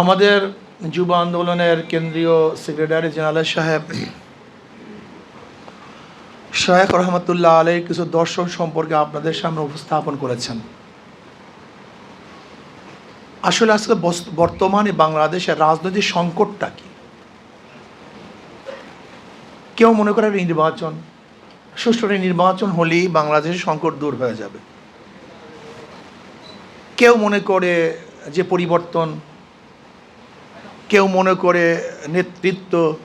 আমাদের যুব আন্দোলনের কেন্দ্রীয় সেক্রেটারি জেনারেল সাহেব, শায়েখ রহমতুল্লাহ আলের কিছু দর্শন সম্পর্কে আপনাদের সামনে উপস্থাপন করেছেন। আসলে আজকে বর্তমানে বাংলাদেশের রাজনৈতিক সংকটটা কি? কেউ মনে করে নির্বাচন, সুষ্ঠু নির্বাচন হলেই বাংলাদেশের সংকট দূর হয়ে যাবে। কেউ মনে করে যে পরিবর্তন কেউ মনে করে নেতৃত্ব।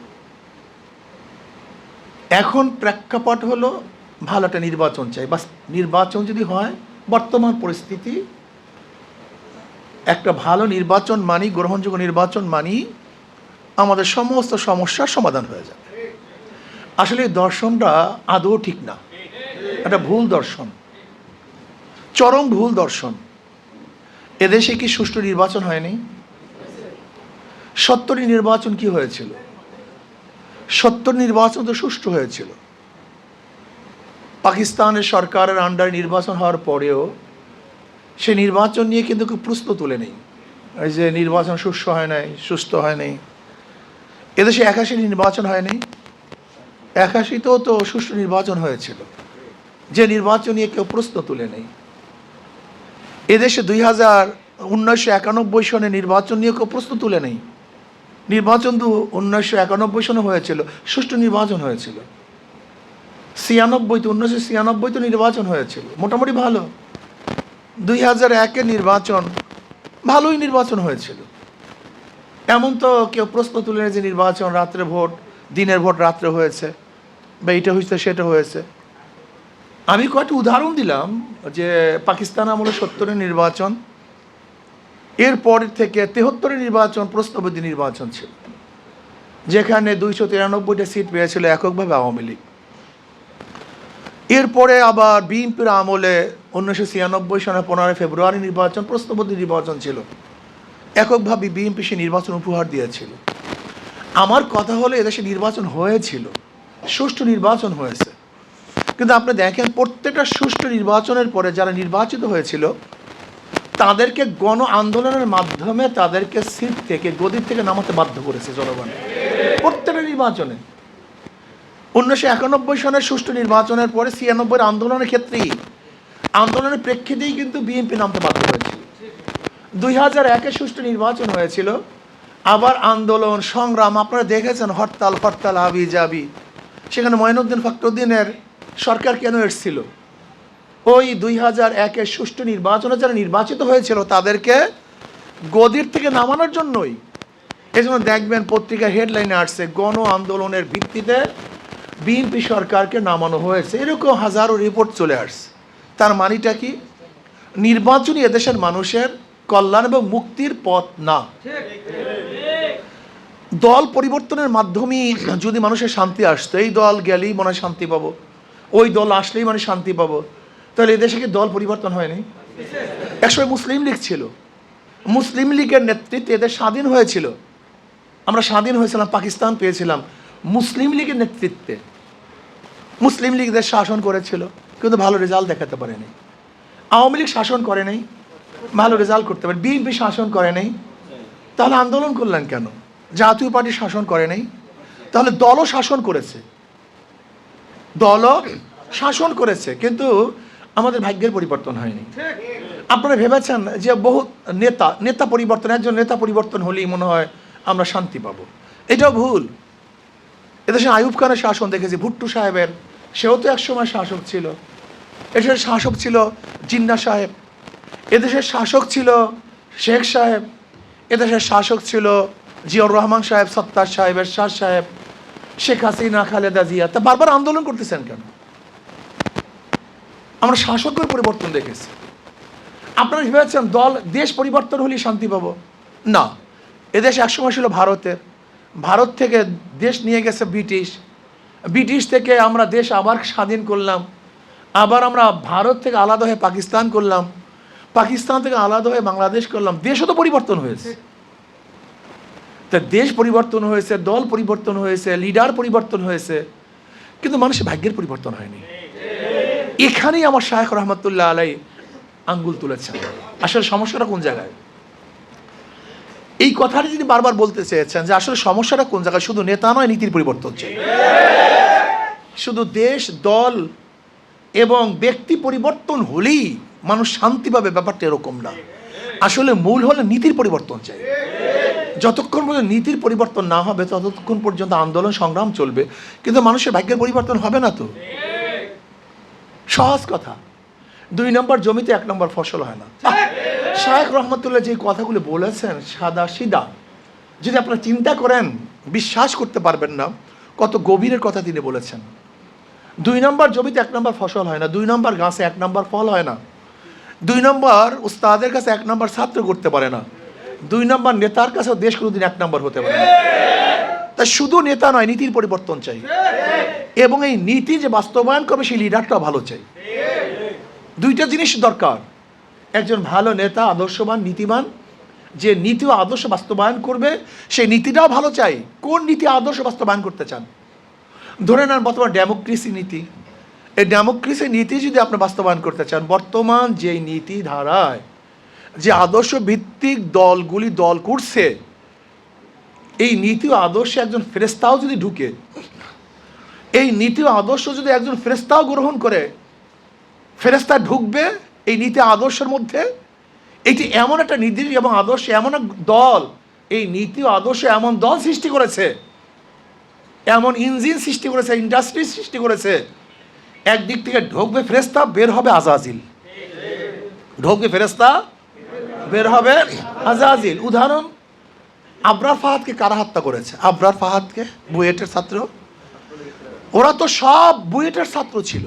এখন প্রেক্ষাপট হলো ভালো একটা নির্বাচন চাই। বাস নির্বাচন যদি হয়, বর্তমান পরিস্থিতি, একটা ভালো নির্বাচন মানি, গ্রহণযোগ্য নির্বাচন মানি, আমাদের সমস্ত সমস্যার সমাধান হয়ে যাবে। আসলে দর্শনটা আদৌ ঠিক না। একটা ভুল দর্শন। চরম ভুল দর্শন। এদেশে কি সুষ্ঠু নির্বাচন হয়নি? সত্তরই নির্বাচন কি হয়েছিল? সত্তর নির্বাচন তো সুষ্ঠু হয়েছিল। পাকিস্তানের সরকারের আন্ডারে নির্বাচন হওয়ার পরেও সে নির্বাচন নিয়ে কিন্তু খুব প্রশ্ন তুলে নেই। এই যে নির্বাচন সুস্থ হয় নাই, সুস্থ হয় নাই। এদেশে একাশি নির্বাচন হয়নি একাশিতেও তো সুষ্ঠু নির্বাচন হয়েছিল। যে নির্বাচন নিয়ে কেউ প্রশ্ন তুলে নেই। এদেশে দুই হাজার উনিশশো একানব্বই সনে নির্বাচন নিয়ে কেউ প্রশ্ন তুলে নেই। নির্বাচন তো উনিশশো একানব্বই সনে হয়েছিল, সুষ্ঠু নির্বাচন হয়েছিল। ছিয়ানব্বই তো, উনিশশো ছিয়ানব্বই তো নির্বাচন হয়েছিল, মোটামুটি ভালো। দুই হাজার একের নির্বাচন, ভালোই নির্বাচন হয়েছিল। এমন তো কেউ প্রশ্ন তুলে যে নির্বাচন রাত্রে ভোট, দিনের ভোট রাত্রে হয়েছে, বা এটা হয়েছে, সেটা হয়েছে। আমি কয়েকটি উদাহরণ দিলাম যে পাকিস্তান আমলে সত্তরের নির্বাচন এরপর থেকে তেহত্তরের নির্বাচন প্রশ্নবিধি নির্বাচন ছিল, যেখানে দুইশো তিরানব্বইটা সিট পেয়েছিল এককভাবে আওয়ামী লীগ। এরপরে আবার বিএনপির আমলে উনিশশো ছিয়ানব্বই সনের পনেরোই ফেব্রুয়ারি নির্বাচন, প্রশ্নবদ্ধ নির্বাচন ছিল। এককভাবে বিএনপি সে নির্বাচন উপহার দিয়েছিল। আমার কথা হলো, এদেশে নির্বাচন হয়েছিল, সুষ্ঠু নির্বাচন হয়েছে। কিন্তু আপনি দেখেন, প্রত্যেকটা সুষ্ঠু নির্বাচনের পরে যারা নির্বাচিত হয়েছিল তাদেরকে গণ আন্দোলনের মাধ্যমে তাদেরকে সিট থেকে, গদির থেকে নামাতে বাধ্য করেছে জনগণ। প্রত্যেকটা নির্বাচনে। উনিশশো একানব্বই সনের সুষ্ঠু নির্বাচনের পরে ছিয়ানব্বই আন্দোলনের ক্ষেত্রেই, আন্দোলনের প্রেক্ষিতেই কিন্তু বিএনপি নামতে বাধ্য হয়েছিল দুই হাজার একে সুষ্ঠু নির্বাচন হয়েছিল। আবার আন্দোলন, সংগ্রাম, আপনারা দেখেছেন হরতাল হরতাল হাবি জাবি সেখানে মঈনুদ্দিন ফখরুদ্দিনের সরকার কেন এসেছিল? ওই দুই হাজার একের সুষ্ঠু নির্বাচনে যারা নির্বাচিত হয়েছিল তাদেরকে গদির থেকে নামানোর জন্যই। এই জন্য দেখবেন পত্রিকার হেডলাইনে আসছে, গণ আন্দোলনের ভিত্তিতে বিএনপি সরকারকে নামানো হয়েছে। এরকম হাজারো রিপোর্ট চলে আসছে। তার মানিটা কি? নির্বাচনই এদেশের মানুষের কল্যাণ এবং মুক্তির পথ না। দল পরিবর্তনের মাধ্যমেই যদি মানুষের শান্তি আসতো, এই দল গেলেই মনে শান্তি পাবো। ওই দল আসলেই মানে শান্তি পাবো। তাহলে এদেশে কি দল পরিবর্তন হয়নি? একসময় মুসলিম লীগ ছিল। মুসলিম লীগের নেতৃত্বে এদের স্বাধীন হয়েছিল। আমরা স্বাধীন হয়েছিলাম, পাকিস্তান পেয়েছিলাম মুসলিম লীগের নেতৃত্বে। মুসলিম লীগ দেশ শাসন করেছিল, কিন্তু ভালো রেজাল্ট দেখাতে পারেনি। আওয়ামী লীগ শাসন করে নাই, ভালো রেজাল্ট করতে পারে বিএনপি শাসন করে নাই। তাহলে আন্দোলন করলেন কেন? জাতীয় পার্টি শাসন করে নাই। তাহলে দলও শাসন করেছে। দলও শাসন করেছে, কিন্তু আমাদের ভাগ্যের পরিবর্তন হয়নি। আপনারা ভেবেছেন যে বহু নেতা নেতা পরিবর্তন একজন নেতা পরিবর্তন হলেই মনে হয় আমরা শান্তি পাবো। এটাও ভুল। এদেশে আয়ুব খানের শাসন দেখেছি ভুট্টু সাহেবের। সেও তো একসময় শাসক ছিল। এদেশের শাসক ছিল জিন্না সাহেব। এদেশের শাসক ছিল শেখ সাহেব। এদেশের শাসক ছিল জিয়র রহমান সাহেব সত্তার সাহেবের শাহ সাহেব শেখ হাসিনা খালেদা জিয়া। তা বারবার আন্দোলন করতেছেন কেন? আমরা শাসকের পরিবর্তন দেখেছি। আপনারা ভেবেছেন দল, দেশ পরিবর্তন হলেই শান্তি পাবো? না। এদেশ একসময় ছিল ভারতের। ভারত থেকে দেশ নিয়ে গেছে ব্রিটিশ। ব্রিটিশ থেকে আমরা দেশ আবার স্বাধীন করলাম। আবার আমরা ভারত থেকে আলাদা হয়ে পাকিস্তান করলাম। পাকিস্তান থেকে আলাদা হয়ে বাংলাদেশ করলাম। দেশও তো পরিবর্তন হয়েছে। তা দেশ পরিবর্তন হয়েছে, দল পরিবর্তন হয়েছে লিডার পরিবর্তন হয়েছে। কিন্তু মানুষের ভাগ্যের পরিবর্তন হয়নি। এখানেই আমার শাহেখ রহমতুল্লাহ আলাই আঙ্গুল তুলেছেন। আসলে সমস্যাটা কোন জায়গায়? এই কথাটি তিনি বারবার বলতে চেয়েছেন যে আসলে সমস্যাটা কোন জায়গায়? শুধু নেতা নয়, নীতির পরিবর্তন চাই শুধু দেশ, দল এবং ব্যক্তি পরিবর্তন হলেই মানুষ শান্তি পাবে, ব্যাপারটা এরকম না। আসলে মূল হলে নীতির পরিবর্তন চাই। যতক্ষণ পর্যন্ত নীতির পরিবর্তন না হবে, ততক্ষণ পর্যন্ত আন্দোলন সংগ্রাম চলবে। কিন্তু মানুষের ভাগ্যের পরিবর্তন হবে না তো? সহজ কথা। দুই নম্বর জমিতে এক নম্বর ফসল হয় না। শায়েখ রহমতুল্লাহ যে কথাগুলো বলেছেন, সাদা সিদা। যদি আপনারা চিন্তা করেন, বিশ্বাস করতে পারবেন না, কত গভীরের কথা তিনি বলেছেন। দুই নম্বর জমিতে এক নম্বর ফসল হয় না, দুই নম্বর গাছে এক নম্বর ফল হয় না। দুই নম্বর উস্তাদের কাছে এক নম্বর ছাত্র করতে পারে না। দুই নম্বর নেতার কাছেও দেশ কোনোদিন এক নম্বর হতে পারে না। তাই শুধু নেতা নয়, নীতির পরিবর্তন চাই। এবং এই নীতি যে বাস্তবায়ন করবে, সেই লিডারটাও ভালো চাই। দুইটা জিনিস দরকার। একজন ভালো নেতা, আদর্শবান নীতিমান যে নীতি ও আদর্শ বাস্তবায়ন করবে, সেই নীতিটাও ভালো চাই। কোন নীতি আদর্শ বাস্তবায়ন করতে চান? ধরে নেন বর্তমান ডেমোক্রেসি নীতি। এই ডেমোক্রেসি নীতি যদি আপনি বাস্তবায়ন করতে চান, বর্তমান যে নীতি ধারায় যে আদর্শ ভিত্তিক দলগুলি দল করছে এই নীতি আদর্শে একজন ফেরেস্তাও যদি ঢুকে, এই নীতি আদর্শ যদি একজন ফেরেস্তাও গ্রহণ করে ফেরেস্তা ঢুকবে এই নীতি আদর্শের মধ্যে। এটি এমন একটা নীতি এবং আদর্শ এমন এক দল, এই নীতি আদর্শ এমন দল সৃষ্টি করেছে, এমন ইঞ্জিন সৃষ্টি করেছে, ইন্ডাস্ট্রি সৃষ্টি করেছে। একদিক থেকে ঢুকবে ফেরেস্তা বের হবে আজাজিল। ঢুকবে ফেরেস্তা বের হবে আজাজিল। উদাহরণ আবরার ফাহাদকে কারা হত্যা করেছে? আবরার ফাহাদকে? বুয়েটের ছাত্র? ওরা তো সব বুয়েটের ছাত্র ছিল।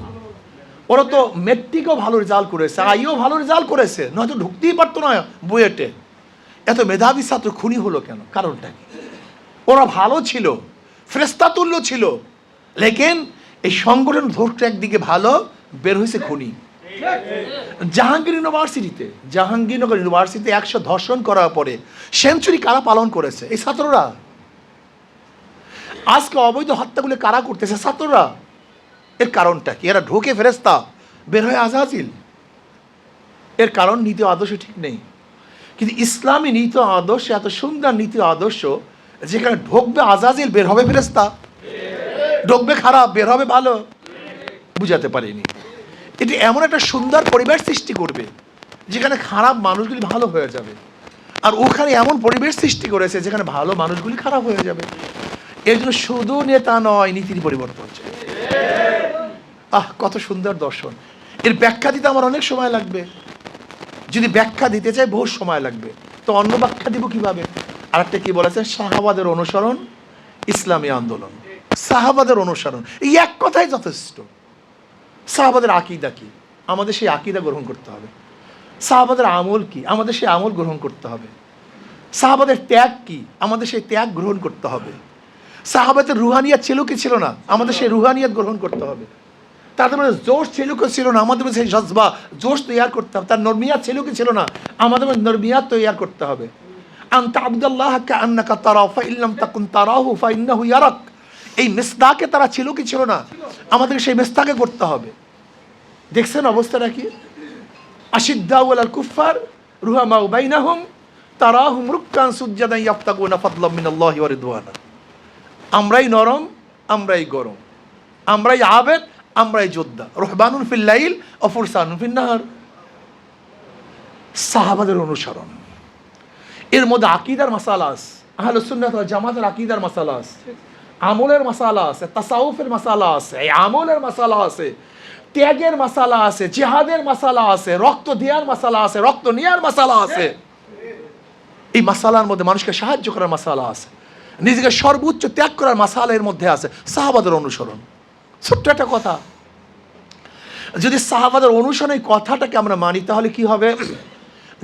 ওরা তো মেট্রিকও ভালো রেজাল্ট করেছে, আইও ভালো রেজাল্ট করেছে, নয়তো ঢুকতেই পারতো না বুয়েটে। এত মেধাবী ছাত্র খুনি হলো কেন? কারণটা কি? ওরা ভালো ছিল, ফ্রেস্তা তুল্য ছিল, লেকিন এই সংগঠন ধরতে একদিকে ভালো, বের হয়েছে খুনি। জাহাঙ্গীর ইউনিভার্সিটিতে, জাহাঙ্গীরনগর ইউনিভার্সিটিতে একশো ধর্ষণ করার পরে সেঞ্চুরি কারা পালন করেছে? এই ছাত্ররা। আজকে অবৈধ হত্যাগুলো কারা করতেছে ছাত্ররা? এর কারণটা কি? এরা ঢোকে ফেরেস্তা বের হয়ে আজাজিল। এর কারণ নীতি আদর্শ ঠিক নেই। কিন্তু ইসলামী নীতি আদর্শ, এত সুন্দর নীতি আদর্শ, যেখানে ঢোকবে আজাজিল, বের হবে ফেরেস্তা ঢোকবে খারাপ, বের হবে ভালো। বুঝাতে পারিনি। এটি এমন একটা সুন্দর পরিবেশ সৃষ্টি করবে, যেখানে খারাপ মানুষগুলি ভালো হয়ে যাবে। আর ওখানে এমন পরিবেশ সৃষ্টি করেছে, যেখানে ভালো মানুষগুলি খারাপ হয়ে যাবে। এর জন্য শুধু নেতা নয়, নীতির পরিবর্তন চাই আহ, কত সুন্দর দর্শন। এর ব্যাখ্যা দিতে আমার অনেক সময় লাগবে। যদি ব্যাখ্যা দিতে চাই, বহু সময় লাগবে। তো অন্য ব্যাখ্যা দিব কীভাবে? আর একটা কি বলেছেন শাহাবাদের অনুসরণ, ইসলামী আন্দোলন। সাহাবাদের অনুসরণ। এই এক কথাই যথেষ্ট। সাহাবাদের আকিদা কি? আমাদের সেই আকিদা গ্রহণ করতে হবে। সাহাবাদের আমল কি? আমাদের সেই আমল গ্রহণ করতে হবে। সাহাবাদের ত্যাগ কি? আমাদের সেই ত্যাগ গ্রহণ করতে হবে। সাহাবাদের রুহানিয়াত ছিল কি ছিল না? আমাদের সেই রুহানিয়াত গ্রহণ করতে হবে। তাদের মধ্যে জোশ ছিল কি ছিল না? আমাদের মধ্যে সেই জজবা, জোশ তৈয়ার করতে হবে। তার নর্মিয়াত ছিল কি ছিল না? আমাদের মধ্যে নর্মিয়াত তৈয়ার করতে হবে। আন্তা আবদুল্লাহ আন্নাকা তারাও ফা ইল্লাম তাকুন তারাহু ফা ইয়ারাক। এই মিসদাকে তারা ছিল কি ছিল না? আমাদের সেই মিসদাকে করতে হবে। দেখছেন অবস্থাটা কি? আশিদ্দাউল কুফার ওয়া রিদওয়ানা। আমরাই নরম, আমরাই গরম। আমরাই আবেদ, আমরাই যোদ্ধা। রহবানুন ফিল্লাইল ফিন্নাহার সাহাবাদের অনুসরণ। এর মধ্যে আকিদার মাসালা আছে। আহলে সুন্নাত ওয়াল জামাতের আকিদার মাসালা আমলের মাসালা আছে, তাসাউফের মাসালা আছে আমলের মাসালা আছে। ত্যাগের মাসালা আছে, জেহাদের মশালা আছে, রক্ত দেওয়ার মাসালা আছে, রক্ত নেওয়ার মশালা আছে। এই মশালার মধ্যে মানুষকে সাহায্য করার মাসালা আছে। নিজেকে সর্বোচ্চ ত্যাগ করার মাসালা এর মধ্যে আছে সাহাবাদের অনুসরণ। ছোট্ট একটা কথা। যদি সাহাবাদের অনুসরণ এই কথাটাকে আমরা মানি, তাহলে কি হবে?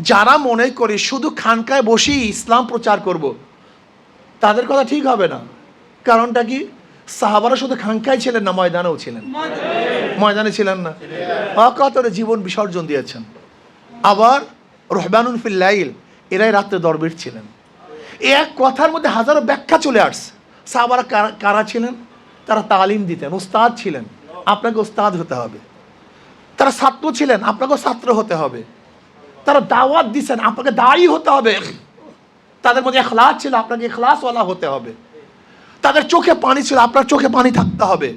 যারা মনে করে শুধু খানকায় বসেই ইসলাম প্রচার করব। তাদের কথা ঠিক হবে না। কারণটা কি? সাহাবারা শুধু খানকায় ছিলেন না, ময়দানেও ছিলেন। ময়দানে ছিলেন না। অকাতরে জীবন বিসর্জন দিয়েছেন। আবার রহবানুন ফিল্লাইল এরাই রাত্রে দরবের ছিলেন। এক কথার মধ্যে হাজারো ব্যাখ্যা চলে আসছে। সাহাবারা কারা- ছিলেন? তারা তালিম দিতেন উস্তাদ ছিলেন। আপনাকে উস্তাদ হতে হবে। তারা ছাত্র ছিলেন আপনাকেও ছাত্র হতে হবে। তারা দাওয়াত দিচ্ছেন আপনাকে দায়ী হতে হবে। তাদের মধ্যে এখলাস ছিল, আপনাকে এখলাসওয়ালা হতে হবে। তাদের চোখে পানি ছিল, আপনার চোখে পানি থাকতে হবে।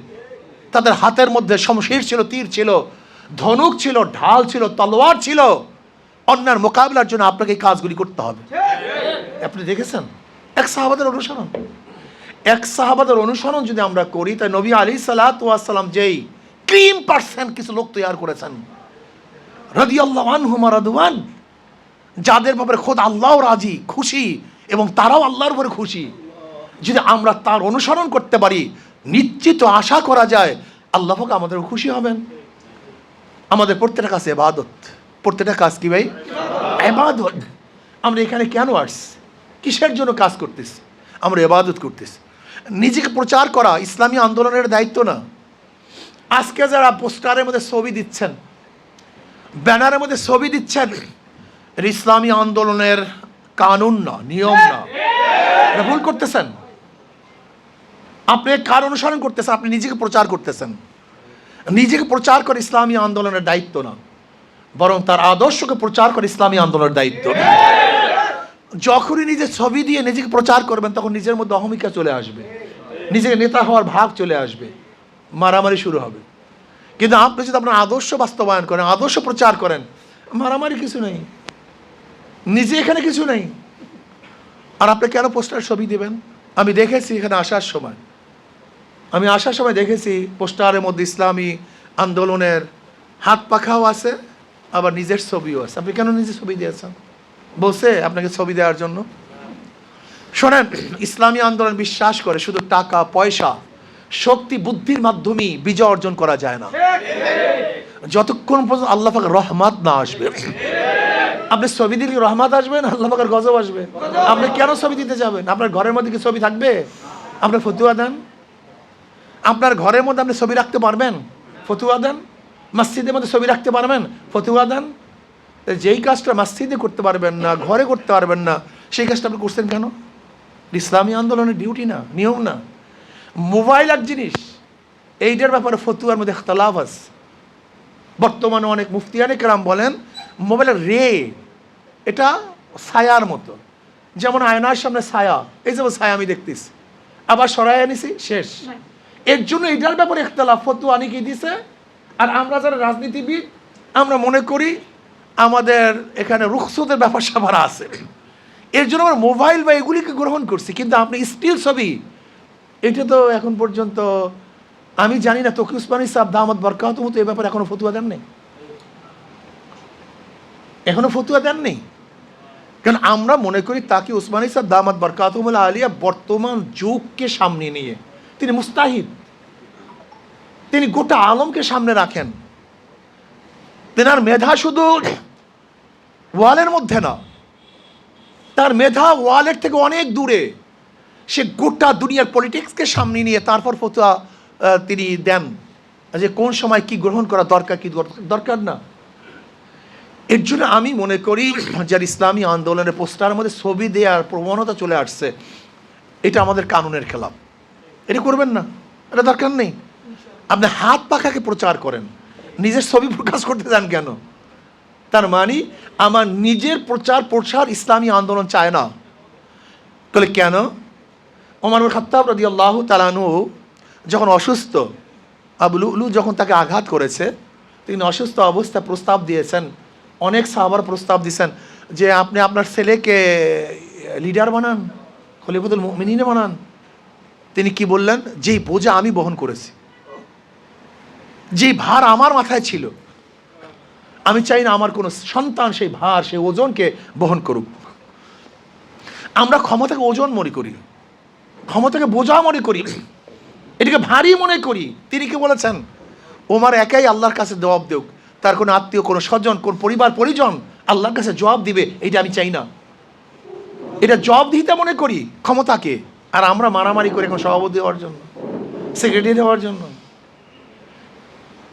তাদের হাতের মধ্যে শমশির ছিল, তীর ছিল, ধনুক ছিল, ঢাল ছিল, তলোয়ার ছিল। অন্যার মোকাবিলার জন্য আপনাকে এই কাজগুলি করতে হবে। আপনি দেখেছেন? এক সাহাবাদের অনুসরণ। এক সাহাবাদের অনুসরণ যদি আমরা করি, তাই নবী আলী সালাতাম যেই ক্রিম পার্সেন্ট কিছু লোক তৈরি করেছেন। রদি আল্লাহ আনহুমা রাদওয়ান, যাদের ব্যাপারে খোদ আল্লাহ রাজি, খুশি, এবং তারাও আল্লাহর উপরে খুশি। যদি আমরা তার অনুসরণ করতে পারি, নিশ্চিত আশা করা যায়, আল্লাহ পাক আমাদের খুশি হবেন। আমাদের প্রত্যেকটা কাজ এবাদত প্রত্যেকটা কাজ কি ভাই? এবাদত আমরা এখানে কেন আসছি? কিসের জন্য কাজ করতেছি? আমরা এবাদত করতেছি। নিজেকে প্রচার করা ইসলামী আন্দোলনের দায়িত্ব না। আজকে যারা পোস্টারের মধ্যে ছবি দিচ্ছেন, ব্যানারের মধ্যে ছবি দিচ্ছেন ইসলামী আন্দোলনের কানুন না, নিয়ম না। ভুল করতেছেন। আপনি কার অনুসরণ করতেছেন? আপনি নিজেকে প্রচার করতেছেন। নিজেকে প্রচার করে ইসলামী আন্দোলনের দায়িত্ব না। বরং তার আদর্শকে প্রচার করে ইসলামী আন্দোলনের দায়িত্ব। যখনই নিজের ছবি দিয়ে নিজেকে প্রচার করবেন, তখন নিজের মধ্যে অহমিকা চলে আসবে। নিজেকে নেতা হওয়ার ভাব চলে আসবে। মারামারি শুরু হবে। কিন্তু আপনি যদি আপনার আদর্শ বাস্তবায়ন করেন, আদর্শ প্রচার করেন, মারামারি কিছু নেই। নিজে এখানে কিছু নেই। আর আপনি কেন পোস্টার ছবি দেবেন? আমি দেখেছি এখানে আসার সময়। আমি আসার সময় দেখেছি পোস্টারের মধ্যে ইসলামী আন্দোলনের হাত পাখাও আছে, আবার নিজের ছবিও আছে। আপনি কেন নিজের ছবি দিয়েছেন? বলছে আপনাকে ছবি দেওয়ার জন্য। শোনেন, ইসলামী আন্দোলন বিশ্বাস করে শুধু টাকা, পয়সা, শক্তি, বুদ্ধির মাধ্যমেই বিজয় অর্জন করা যায় না। যতক্ষণ পর্যন্ত আল্লাহ পাকের রহমত না আসবে। আপনি ছবি দিলে রহমত আসবে না? আল্লাহ পাকের গজব আসবে। আপনি কেন ছবি দিতে যাবেন? আপনার ঘরের মধ্যে কি ছবি থাকবে? আপনার ফতুয়া দেন। আপনার ঘরের মধ্যে আপনি ছবি রাখতে পারবেন? ফতুয়া দেন। মসজিদের মধ্যে ছবি রাখতে পারবেন? ফতুয়া দেন। যেই কাজটা মসজিদে করতে পারবেন না, ঘরে করতে পারবেন না, সেই কাজটা আপনি করছেন কেন? ইসলামী আন্দোলনের ডিউটি না, নিয়ম না। মোবাইল এক জিনিস, এইটার ব্যাপারে ফতুয়ার মধ্যে ইখতলাফ আছে। বর্তমানে অনেক মুফতিয়ানে কেরাম বলেন, মোবাইলের রে, এটা ছায়ার মতো। যেমন আয়নার সামনে ছায়া, এই যেমন ছায়া আমি দেখতেছি। আবার সরাই আনিছি, শেষ। এর জন্য এটার ব্যাপারে ইখতলাফ, ফতুয়া কি দিছে। আর আমরা যারা রাজনীতিবিদ, আমরা মনে করি আমাদের এখানে রুখসতের ব্যাপার স্যাপার আছে। এর জন্য আমরা মোবাইল বা এগুলিকে গ্রহণ করছি, কিন্তু আপনি স্টিল ছবি, এটা তো এখন পর্যন্ত, আমি জানি না, তকি উসমানী সাহেব দামদ বরকাত মতো এ ব্যাপারে এখনও ফতুয়া দেন নেই এখনও ফতুয়া দেন নেই কারণ আমরা মনে করি তাকে উসমানী সাহেব দামাদ বরকাতমুল আলিয়া বর্তমান যুগকে সামনে নিয়ে। তিনি মুস্তাহিদ। তিনি গোটা আলমকে সামনে রাখেন। তেনার মেধা শুধু ওয়ালের মধ্যে না, তার মেধা ওয়ালের থেকে অনেক দূরে। সে গোটা দুনিয়ার পলিটিক্সকে সামনে নিয়ে তারপর ফতোয়া তিনি দেন। যে কোন সময় কি গ্রহণ করা দরকার, কি দরকার না। এর জন্য আমি মনে করি, যার ইসলামী আন্দোলনের পোস্টারের মধ্যে ছবি দেওয়ার প্রবণতা চলে আসছে, এটা আমাদের কানুনের খেলাফ এটা করবেন না। এটা দরকার নেই। আপনি হাত পাখাকে প্রচার করেন। নিজের ছবি প্রকাশ করতে যান কেন? তার মানে আমার নিজের প্রচার প্রসার ইসলামী আন্দোলন চায় না। তাহলে কেন? ওমর খাত্তাব রদি আল্লাহ তালানু যখন অসুস্থ আবুলু উলু যখন তাকে আঘাত করেছে, তিনি অসুস্থ অবস্থায় প্রস্তাব দিয়েছেন। অনেক সাহাবার প্রস্তাব দিয়েছেন যে, আপনি আপনার ছেলেকে লিডার বানান খলিফুল মিনিনে বানান। তিনি কি বললেন? যেই বোঝা আমি বহন করেছি। যেই ভার আমার মাথায় ছিল, আমি চাই না আমার কোনো সন্তান সেই ভার, সেই ওজনকে বহন করুক। আমরা ক্ষমতাকে ওজন মনে করি, ক্ষমতাকে বোঝা মনে করি, এটাকে ভারী মনে করি। তিনি কি বলেছেন? ওমার একাই আল্লাহর কাছে জবাব দেউক। তার কোনো আত্মীয়, কোনো স্বজন, কোন পরিবার, পরিজন আল্লাহর কাছে জবাব দিবে এটা আমি চাই না। এটা জবাব দিতে মনে করি ক্ষমতাকে। আর আমরা মারামারি করি এখন সভাপতি হওয়ার জন্য সেক্রেটারি হওয়ার জন্য।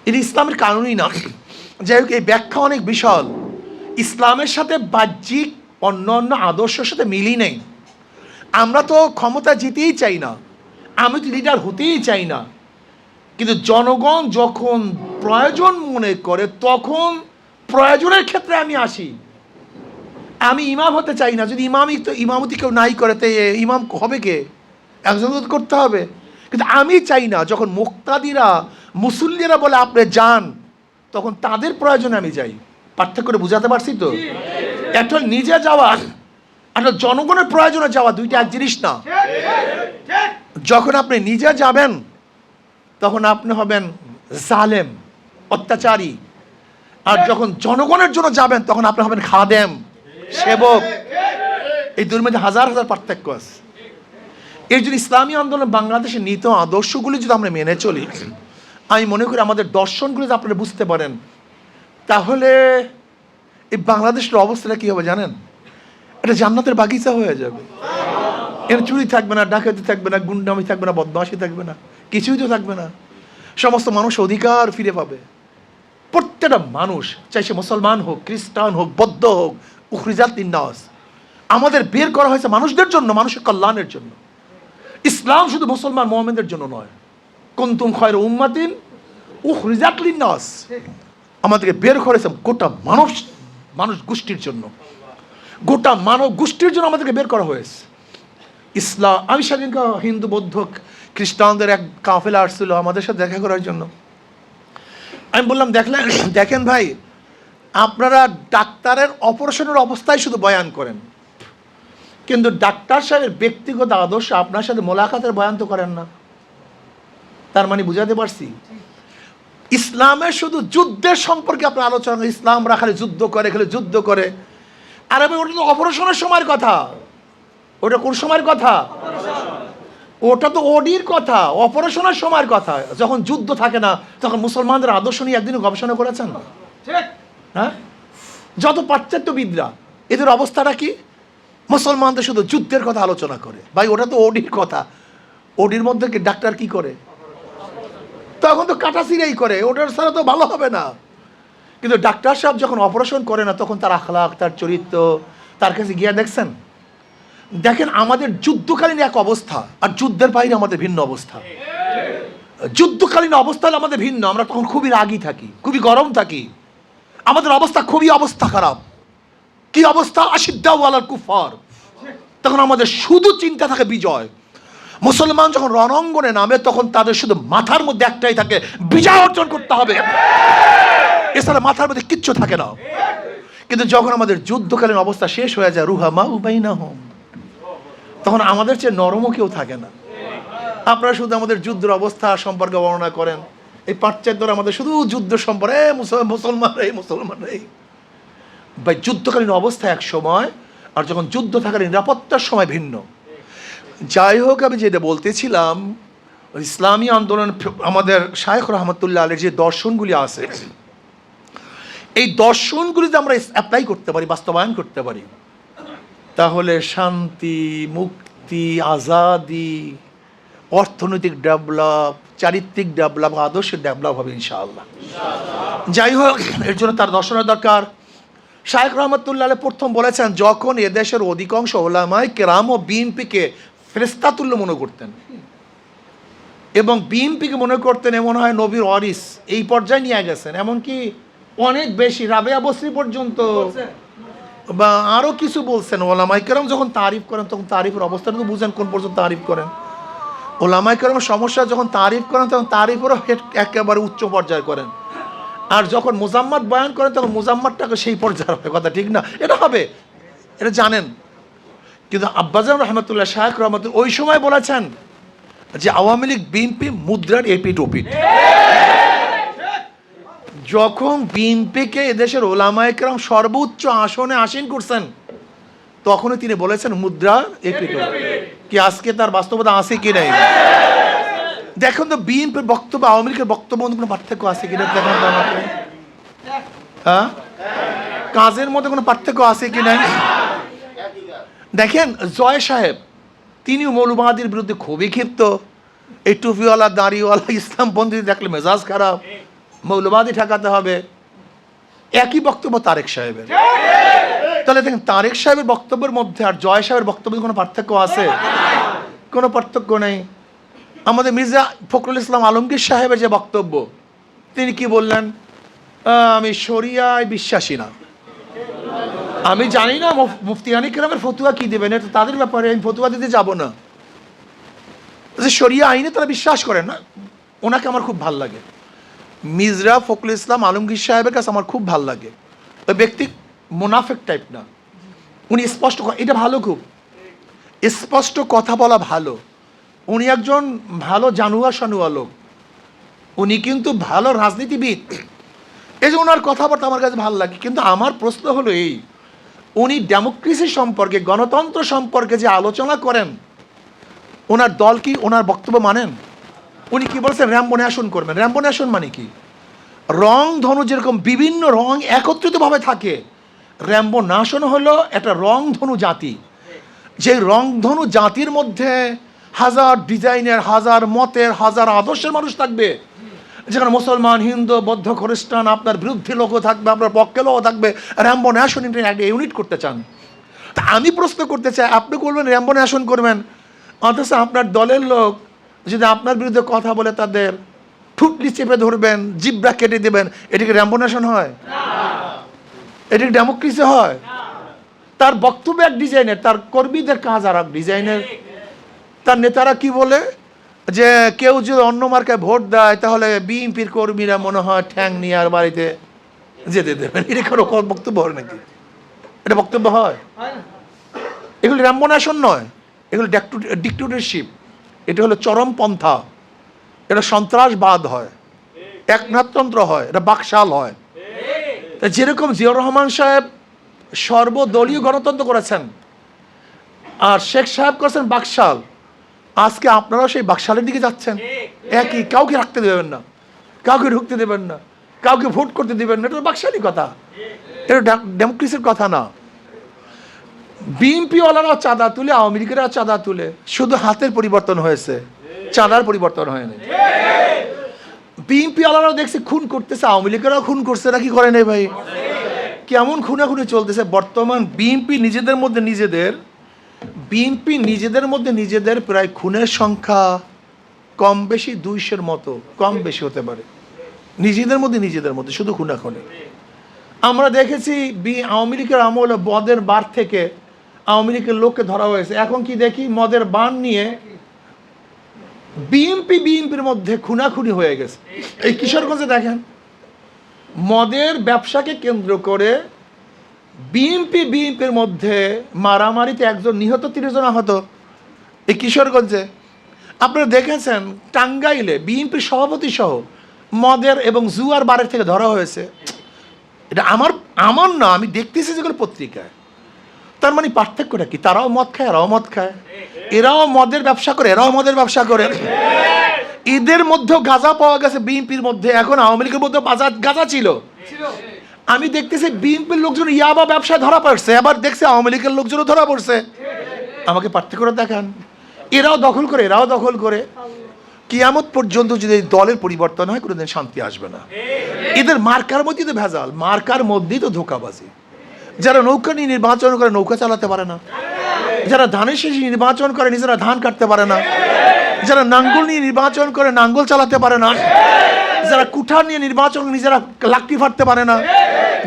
এটা ইসলামের কারণই না। যাই হোক, এই ব্যাখ্যা অনেক বিশাল। ইসলামের সাথে বাহ্যিক, অন্য অন্য আদর্শের সাথে মিলই নেই। আমরা তো ক্ষমতা জিতেই চাই না। আমি তো লিডার হতেই চাই না। কিন্তু জনগণ যখন প্রয়োজন মনে করে, তখন প্রয়োজনের ক্ষেত্রে আমি আসি। আমি ইমাম হতে চাই না। যদি ইমামই তো ইমামতি কেউ নাই করে তো ইমাম হবে কে? একজন করতে হবে। কিন্তু আমি চাই না যখন মুক্তাদিরা মুসল্লিরা বলে আপনি যান তখন তাদের প্রয়োজনে আমি যাই। পার্থক্য করে বুঝাতে পারছি তো? একটা নিজে যাওয়া একটা জনগণের প্রয়োজনে যাওয়া দুইটা এক জিনিস না। যখন আপনি নিজে যাবেন তখন আপনি হবেন জালেম অত্যাচারী। আর যখন জনগণের জন্য যাবেন তখন আপনি হবেন খাদেম। সেবক। এই দুর মধ্যে হাজার হাজার পার্থক্য আছে। এই যদি ইসলামী আন্দোলন বাংলাদেশের নীত আদর্শগুলি যদি আমরা মেনে চলি, আমি মনে করি আমাদের দর্শনগুলি যদি আপনারা বুঝতে পারেন, তাহলে এই বাংলাদেশের অবস্থাটা কী হবে জানেন? এটা জান্নাতের বাগিচা হয়ে যাবে। এর চুরি থাকবে না, ডাকাতি থাকবে না, গুন্ডামি থাকবে না বদমাসি থাকবে না, কিছুই তো থাকবে না। সমস্ত মানুষ অধিকার ফিরে পাবে। প্রত্যেকটা মানুষ, চাই সে মুসলমান হোক, খ্রিস্টান হোক, বৌদ্ধ হোক উখরিজাত ইন্নাস আমাদের বের করা হয়েছে মানুষদের জন্য, মানুষের কল্যাণের জন্য। ইসলাম শুধু মুসলমান মোহামেদের জন্য নয়। কুন্তুম খয়ের উম্মাতিন উখরিজাত লিন্নাস। আমাদেরকে বের করেছে গোটা মানব, মানুষ গোষ্ঠীর জন্য। গোটা মানব গোষ্ঠীর জন্য আমাদেরকে বের করা হয়েছে। ইসলাম আমি সেদিনকে হিন্দু, বৌদ্ধ, খ্রিস্টানদের এক কাফেলা আসছিল আমাদের সাথে দেখা করার জন্য। আমি বললাম, দেখলেন, দেখেন ভাই আপনারা ডাক্তারের অপারেশনের অবস্থায় শুধু বয়ান করেন। কিন্তু ডাক্তার সাহেবের ব্যক্তিগত আদর্শ আপনার সাথে মোলাকাতের বয়ান তো করেন না। তার মানে বুঝাতে পারছি? ইসলামের শুধু যুদ্ধের সম্পর্কে আপনার আলোচনা করেন। ইসলামরা খালি যুদ্ধ করে, খালি যুদ্ধ করে। আর আমি, ওটা তো অপারেশনের সময়ের কথা। ওটা কোন সময়ের কথা? ওটা তো ওডির কথা, অপারেশনের সময়ের কথা। যখন যুদ্ধ থাকে না, তখন মুসলমানদের আদর্শ নিয়ে একদিনও গবেষণা করেছেন? হ্যাঁ? যত পাশ্চাত্যবিদরা, এদের অবস্থাটা কি? মুসলমানদের শুধু যুদ্ধের কথা আলোচনা করে। ভাই, ওটা তো ওডির কথা। ওডির মধ্যে কি ডাক্তার কি করে? তখন তো কাটাছিরাই করে। ওটার ছাড়া তো ভালো হবে না। কিন্তু ডাক্তার সাহেব যখন অপারেশন করে না, তখন তার আখলাক তার চরিত্র, তার কাছে গিয়া দেখছেন? দেখেন, আমাদের যুদ্ধকালীন এক অবস্থা আর যুদ্ধের বাইরে আমাদের ভিন্ন অবস্থা। যুদ্ধকালীন অবস্থা আমাদের ভিন্ন। আমরা তখন খুবই রাগী থাকি, খুবই গরম থাকি। আমাদের অবস্থা খুবই অবস্থা খারাপ। কি অবস্থা? আশিদ্দাওয়ালার কুফার তখন আমাদের শুধু চিন্তা থাকে বিজয়। মুসলমান যখন রণাঙ্গনে নামে, তখন তাদের শুধু মাথার মধ্যে একটাই থাকে, বিজয় অর্জন করতে হবে। এছাড়া মাথার মধ্যে কিচ্ছু থাকে না। কিন্তু যখন আমাদের যুদ্ধকালীন অবস্থা শেষ হয়ে যায় রুহা মা উপাই না হোম তখন আমাদের চেয়ে নরমও কেউ থাকে না। আপনারা শুধু আমাদের যুদ্ধের অবস্থা সম্পর্কে বর্ণনা করেন। এই পাশ্চাত্যরা আমাদের শুধু যুদ্ধ সম্পর্কে মুসলমান রে মুসলমান রে। বা যুদ্ধকালীন অবস্থা এক সময়, আর যখন যুদ্ধ থাকার নিরাপত্তার সময় ভিন্ন। যাই হোক, আমি যেটা বলতেছিলাম, ইসলামী আন্দোলন আমাদের শায়েখ রহমতুল্লাহ আলের যে দর্শনগুলি আছে, এই দর্শনগুলি যদি আমরা অ্যাপ্লাই করতে পারি, বাস্তবায়ন করতে পারি। তাহলে শান্তি, মুক্তি, আজাদি, অর্থনৈতিক ডেভেলপ চারিত্রিক ডেভেলপ, আদর্শের ডেভেলপ হবে ইনশাআল্লাহ। যাই হোক, এর জন্য তার দর্শনের দরকার। শাহেখ রহমতুল্লাহ প্রথম বলেছেন, যখন এদেশের অধিকাংশ ওলামায় কেরাম ও বিএনপিকে ফেরেস্তাতুল্য মনে করতেন এবং বিএনপিকে মনে করতেন এমন হয় নবীর অরিস এই পর্যায়ে নিয়ে গেছেন। এমনকি অনেক বেশি, রাবেয়া বসরি পর্যন্ত বা আরও কিছু বলছেন ওলামাই কেরম, যখন তারিফ করেন, তখন তারিফের অবস্থাটা তো বুঝেন কোন পর্যন্ত তারিফ করেন। ওলামাই কেরম সমস্যা যখন তারিফ করেন, তখন তারিফেরও একেবারে উচ্চ পর্যায়ে করেন। আর যখন মুজাম্মাদ বয়ান করেন, তখন মুজাম্মাদটাকে সেই পর্যায়ে হবে। কথা ঠিক না? এটা হবে। এটা জানেন। কিন্তু আব্বাজান রহমতুল্লাহ শাহেক রহমতুল ওই সময় বলেছেন যে আওয়ামী লীগ, বিএনপি, মুদ্রার এপিট ওপিট যখন বিএনপিকে এদেশের ওলামায়করাম সর্বোচ্চ আসনে আসীন করছেন তখনই তিনি বলেছেন মুদ্রা এপিট কি আজকে তার বাস্তবতা আছে কি নাই? দেখুন তো বিএনপির বক্তব্য আওয়ামী লীগের বক্তব্য কোনো পার্থক্য আছে কিনা দেখুন তো আমাকে। হ্যাঁ? কাজের মধ্যে কোনো পার্থক্য আছে কি নাই? দেখেন জয় সাহেব তিনি মৌলবাদীর বিরুদ্ধে খুবই ক্ষিপ্ত। এই টুপিওয়ালা দাড়িওয়ালা ইসলামপন্থী দেখলে মেজাজ খারাপ। মৌলবাদী ঠেকাতে হবে। একই বক্তব্য তারেক সাহেবের। তাহলে দেখেন তারেক সাহেবের বক্তব্যের মধ্যে আর জয় সাহেবের বক্তব্যের কোনো পার্থক্য আছে? কোনো পার্থক্য নেই। আমাদের মির্জা ফখরুল ইসলাম আলমগীর সাহেবের যে বক্তব্য তিনি কি বললেন? "আহ, আমি শরিয়ায় বিশ্বাসী না। আমি জানি না মুফতি আনিক রামের ফতুয়া কি দেবেন এটা তাদের ব্যাপারে আমি ফতুয়া দিতে যাব না। যে শরিয়া আইনে তারা বিশ্বাস করে না ওনাকে আমার খুব ভালো লাগে। মিজরা ফখরুল ইসলাম আলমগীর সাহেবের কাছে আমার খুব ভালো লাগে। ওই ব্যক্তি মোনাফেক টাইপ না। উনি স্পষ্ট এটা ভালো খুব। স্পষ্ট কথা বলা ভালো। উনি একজন ভালো জানুয়া সানুয়া লোক। উনি কিন্তু ভালো রাজনীতিবিদ। এই যে ওনার কথাবার্তা আমার কাছে ভালো লাগে, কিন্তু আমার প্রশ্ন হলো এই, উনি ডেমোক্রেসি সম্পর্কে, গণতন্ত্র সম্পর্কে যে আলোচনা করেন ওনার দল কি ওনার বক্তব্য মানেন? উনি কি বলছেন? র্যাম্বো আসন করবেন। র্যাম্বো আসন মানে কি? রং, ধনু যেরকম বিভিন্ন রং একত্রিতভাবে থাকে র্যাম্বো নাশন হলো একটা রং ধনু জাতি। যে রংধনু জাতির মধ্যে হাজার ডিজাইনের, হাজার মতের, হাজার আদর্শের মানুষ থাকবে। যেখানে মুসলমান, হিন্দু, বৌদ্ধ, খ্রিস্টান, আপনার বিরুদ্ধে লোকও থাকবে, আপনার পক্ষে লোকও থাকবে। র্যাম্বো ন্যাশন একটা ইউনিট করতে চান। তা আমি প্রশ্ন করতে চাই, আপনি করবেন র্যাম্বো ন্যাশন করবেন? অথচ আপনার দলের লোক যদি আপনার বিরুদ্ধে কথা বলে তাদের ঠুটলি চেপে ধরবেন, জিব্রা কেটে দেবেন, এটা কি র্যাম্বো ন্যাশন হয়? এটা ডেমোক্রেসি হয়? তার বক্তব্য এক ডিজাইনের তার কর্মীদের কাজ আর এক ডিজাইনের তার নেতারা কি বলে? যে কেউ যদি অন্য মার্কায় ভোট দেয় তাহলে বিএনপির কর্মীরা মনে হয় ঠ্যাং নিয়ে আর বাড়িতে যেতে দেবেন এটা কোনো বক্তব্য হয় নাকি? এটা বক্তব্য হয়? এগুলি র্যাম্বনাশন নয় এগুলো ডিক্টেটরশিপ এটা হলো চরম পন্থা। এটা সন্ত্রাসবাদ হয়। একনাথতন্ত্র হয়। এটা বাকশাল হয়। তা যেরকম জিয়াউর রহমান সাহেব সর্বদলীয় গণতন্ত্র করেছেন, আর শেখ সাহেব করেছেন বাকশাল, আজকে আপনারাও সেই বাকশালের দিকে যাচ্ছেন। একই, কাউকে রাখতে দেবেন না, কাউকে ঢুকতে দেবেন না, কাউকে ভোট করতে দেবেন না, এটা বাকশালী কথা। এটা ডেমোক্রেসির কথা না। বিএনপি ওয়ালারাও চাঁদা তুলে, আওয়ামী লীগেরাও চাঁদা তুলে, শুধু হাতের পরিবর্তন হয়েছে, চাঁদার পরিবর্তন হয়নি। বিএনপি ওয়ালারাও দেখছি, খুন করতেছে, আওয়ামী লীগেরাও খুন করছে না কি করে নেই ভাই? কেমন খুনাখুনি চলতেছে? বর্তমান বিএনপি নিজেদের মধ্যে নিজেদের, বিএনপি নিজেদের মধ্যে নিজেদের প্রায় খুনের সংখ্যা কম বেশি দুইশের মতো, কম বেশি হতে পারে। নিজেদের মধ্যে নিজেদের মধ্যে, শুধু খুনাখুনি। আমরা দেখেছি বি, আওয়ামী লীগের আমল মদের বার থেকে আওয়ামী লীগের লোককে ধরা হয়েছে। এখন কি দেখি, মদের বান নিয়ে বিএনপি বিএনপির মধ্যে খুনাখুনি হয়ে গেছে। এই কিশোরগঞ্জে দেখেন, মদের ব্যবসাকে কেন্দ্র করে বিএনপি বিএনপির মধ্যে মারামারিতে একজন নিহত তিরিশ জন আহত। এই কিশোরগঞ্জে আপনারা দেখেছেন, টাঙ্গাইলে বিএনপির সভাপতি সহ মদের এবং জুয়ার বারের থেকে ধরা হয়েছে। এটা আমার আমার না, আমি দেখতেছি যেগুলো পত্রিকায়। তার মানে পার্থক্যটা কি? তারাও মদ খায়, এরাও মদ খায়। এরাও মদের ব্যবসা করে, এরাও মদের ব্যবসা করে। এদের মধ্যেও গাঁজা পাওয়া গেছে বিএনপির মধ্যে। এখন আওয়ামী লীগের মধ্যে বাজার গাঁজা ছিল। আমি দেখতেছি বিএনপির লোকজন ইয়াবা ব্যবসায় ধরা পড়ছে, আবার দেখছি আওয়ামী লীগের লোকজনও ধরা পড়ছে। আমাকে পার্থক্য দেখান। এরাও দখল করে, এরাও দখল করে। কিয়ামত পর্যন্ত যদি দলের পরিবর্তন হয়, কোনোদিন শান্তি আসবে না। এদের মার্কার মধ্যেই তো ভেজাল, মার্কার মধ্যেই তো ধোকাবাজি। যারা নৌকা নিয়ে নির্বাচন করে নৌকা চালাতে পারে না। যারা ধানের শেষে নির্বাচন করে নিজেরা ধান কাটতে পারে না। যারা নাঙ্গল নিয়ে নির্বাচন করে নাঙ্গল চালাতে পারে না। যারা কুঠার নিয়ে নির্বাচন নিজেরা লাকটি ফাটতে পারে না।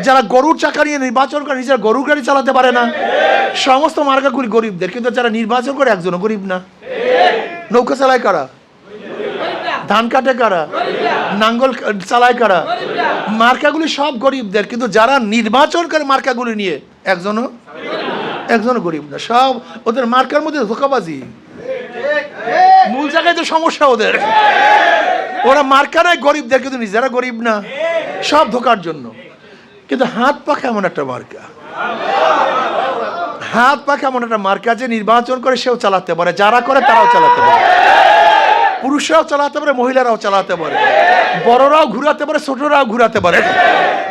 যারা গরুর চাকা নিয়ে নির্বাচন করে নিজেরা গরুর গাড়ি চালাতে পারে না। সমস্ত মার্কাগুলি গরিবদের, কিন্তু যারা নির্বাচন করে একজনও গরিব না। নৌকা চালায় কারা? ধান কাটে কারা? নাঙ্গল চালায় কারা? মার্কাগুলি সব গরিবদের কিন্তু যারা নির্বাচন করে মার্কাগুলি নিয়ে একজনও একজনও গরিব না সব ওদের মার্কার মধ্যে ধোকাবাজি। মূল জায়গায় তো সমস্যা ওদের। ওরা মার্কা নয় গরিবদের কিন্তু নিজেরা গরিব না সব ধোকার জন্য। কিন্তু হাত পাখা এমন একটা মার্কা? হাত পাখা এমন একটা মার্কা যে নির্বাচন করে সেও চালাতে পারে যারা করে তারাও চালাতে পারে। পুরুষরাও চালাতে পারে মহিলারাও চালাতে পারে। বড়রাও ঘুরাতে পারে ছোটরাও ঘুরাতে পারে।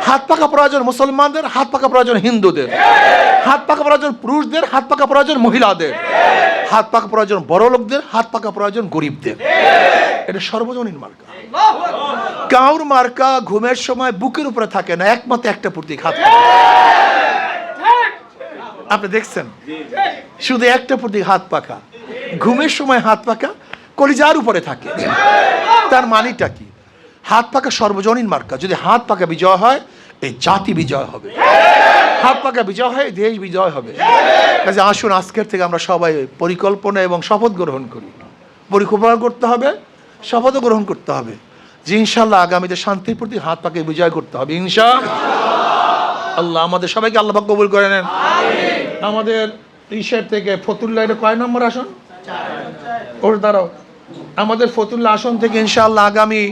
হাত পাকা প্রয়োজন মুসলমানদের হাত পাকা প্রয়োজন হিন্দুদের। হাত পাকা প্রয়োজন পুরুষদের হাত পাকা প্রয়োজন মহিলাদের। হাত পাকা প্রয়োজন বড় লোকদের হাত পাকা প্রয়োজন গরিবদের। এটা সর্বজনীন মার্কা। কাউর মার্কা ঘুমের সময় বুকের উপরে থাকে না একমাত্র একটা প্রতীক হাত। আপনি দেখছেন? শুধু একটা প্রতীক হাত পাকা ঘুমের সময় হাত পাকা কলিজার উপরে থাকে। তার মানিটা কি? হাত পাকা সর্বজনীন মার্কা। যদি হাত পাকা বিজয় হয় এই জাতি বিজয় হবে। হাত পাকা বিজয় হয় দেশ বিজয় হবে। কাজে আসুন, আজকের থেকে আমরা সবাই পরিকল্পনা এবং শপথ গ্রহণ করি। পরিকল্পনা করতে হবে, শপথও গ্রহণ করতে হবে। যে ইনশাল্লাহ আগামীতে শান্তির প্রতি হাত পাকে বিজয় করতে হবে ইনশা আল্লাহ আমাদের সবাইকে আল্লাহ কবুল করে নেন। আমাদের ইসের থেকে ফতুল্লাহ কয় নম্বর আসন? ওর দাঁড়াও। আমাদের ফতুল্লাহ আসন থেকে ইনশাআল্লাহ আগামী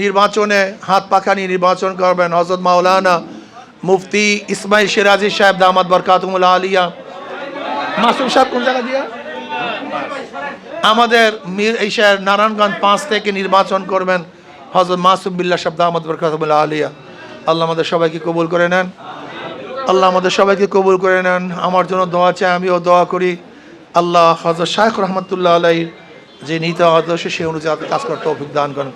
নির্বাচনে হাত পাখানি নির্বাচন করবেন হজরত মাওলানা মুফতি ইসমাইল সিরাজি সাহেব দামাদ বরকাতুমুল্লাহ আলিয়া। মাসুম সাহেব, কোন জায়গা দিয়া? আমাদের মীর এইশার নারায়ণগঞ্জ পাঁচ থেকে নির্বাচন করবেন হজরত মাসুম বিল্লা সাহেব দামাদ বরকাতুমুল্লাহ আলিয়া। আল্লাহ আমাদের সবাইকে কবুল করে নেন। আল্লাহ আমাদের সবাইকে কবুল করে নেন। আমার জন্য দোয়া চাই, আমিও দোয়া করি। আল্লাহ হজরত শাহ রহমতুল্লাহ আলাই যে নীতি আদর্শ সে অনুযায়ী কাজ করতে অভিজ্ঞান করেন।